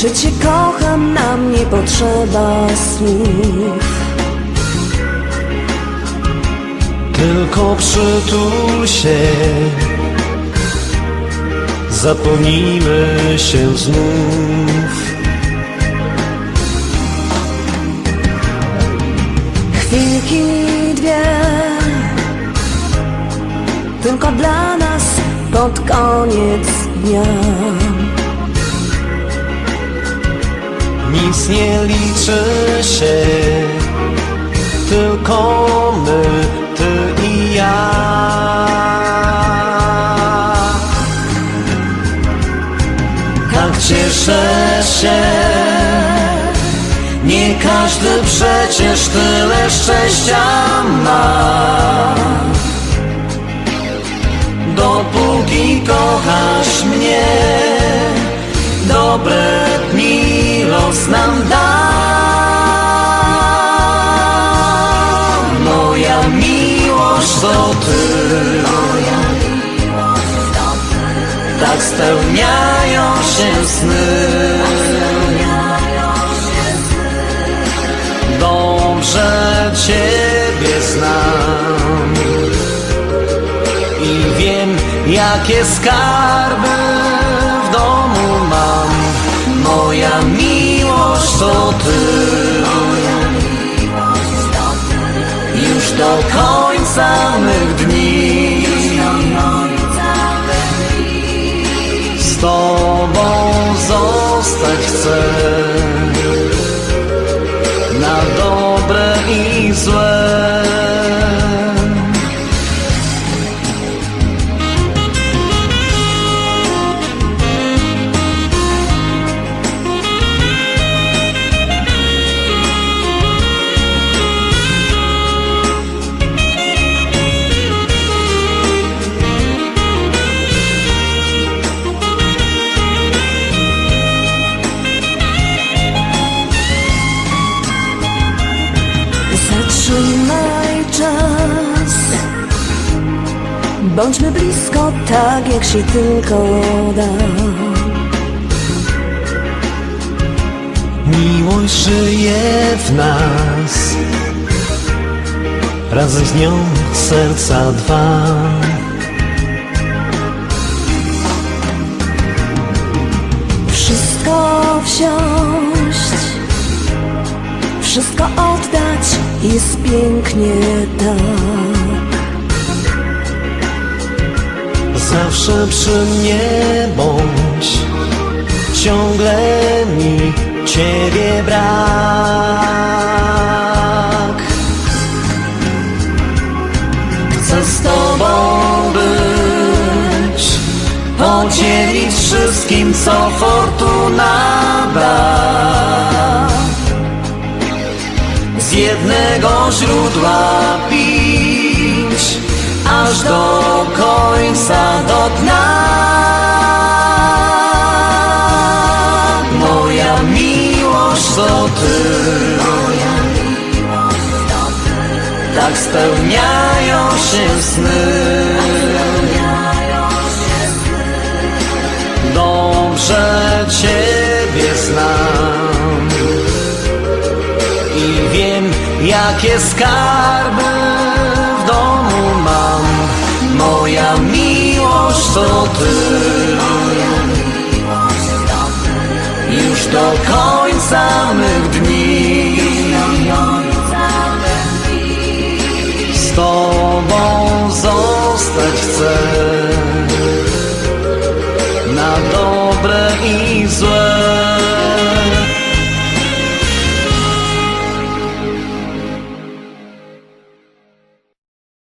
Czy cię kocham, nam nie potrzeba słów. Tylko przytul się. Zapomnijmy się znów. Chwilki dwie. Tylko dla nas pod koniec dnia Nic nie liczy się Tylko my, ty i ja. Tak cieszę się. Nie każdy przecież tyle szczęścia ma los nam da. Moja miłość to ty. Tak spełniają się sny. Dobrze Ciebie znam. I wiem jakie skarby w domu mam. Moja miłość złe Zatrzymaj czas. Bądźmy blisko tak jak się tylko da. Miłość żyje w nas. Razem z nią serca dwa. Wszystko wziąć Wszystko oddać. Jest pięknie tak. Zawsze przy mnie bądź. Ciągle mi Ciebie brak. Chcę z Tobą być. Podzielić wszystkim, co fortuna Z jednego źródła pić Aż do końca, do dna. Moja miłość to Ty. Tak spełniają się sny. Dobrze Ciebie jakie skarby w domu mam? Moja miłość to Ty. Już do końca mych dni. Z Tobą zostać chcę. Na dobre i złe